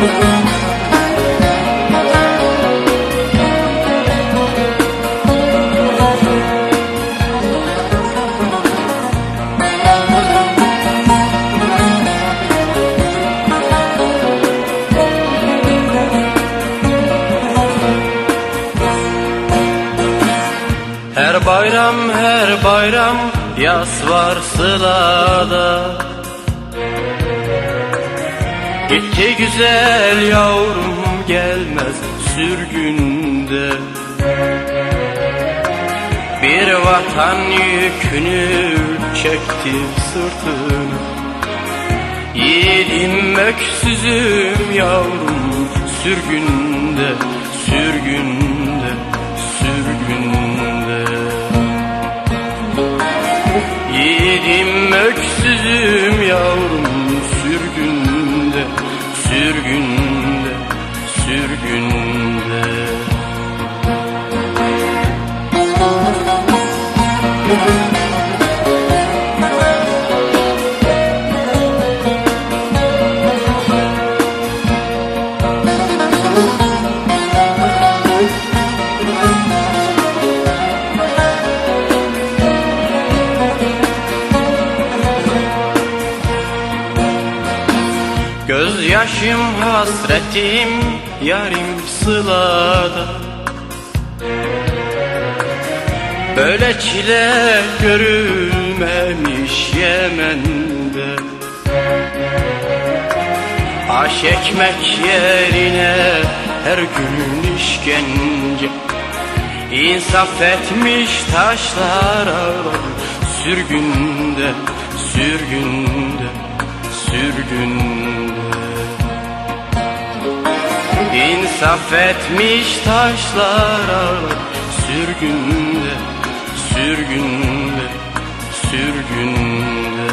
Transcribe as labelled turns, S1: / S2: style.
S1: Her bayram her bayram yas var sılada. Gitti güzel yavrum gelmez sürgünde. Bir vatan yükünü çekti sırtına. Yiğidim öksüzüm yavrum sürgünde sürgünde sürgünde. Yiğidim öksüzüm yavrum sürgünde sürgünde Gözyaşım hasretim yarim sılada. Böyle çile görülmemiş Yemen'de. Aş ekmek yerine her gün işkence. İnsaf etmiş taşlar ağlar Sürgünde, sürgünde, sürgünde İnsaf etmiş taşlar ağlar Sürgünde, sürgünde, sürgünde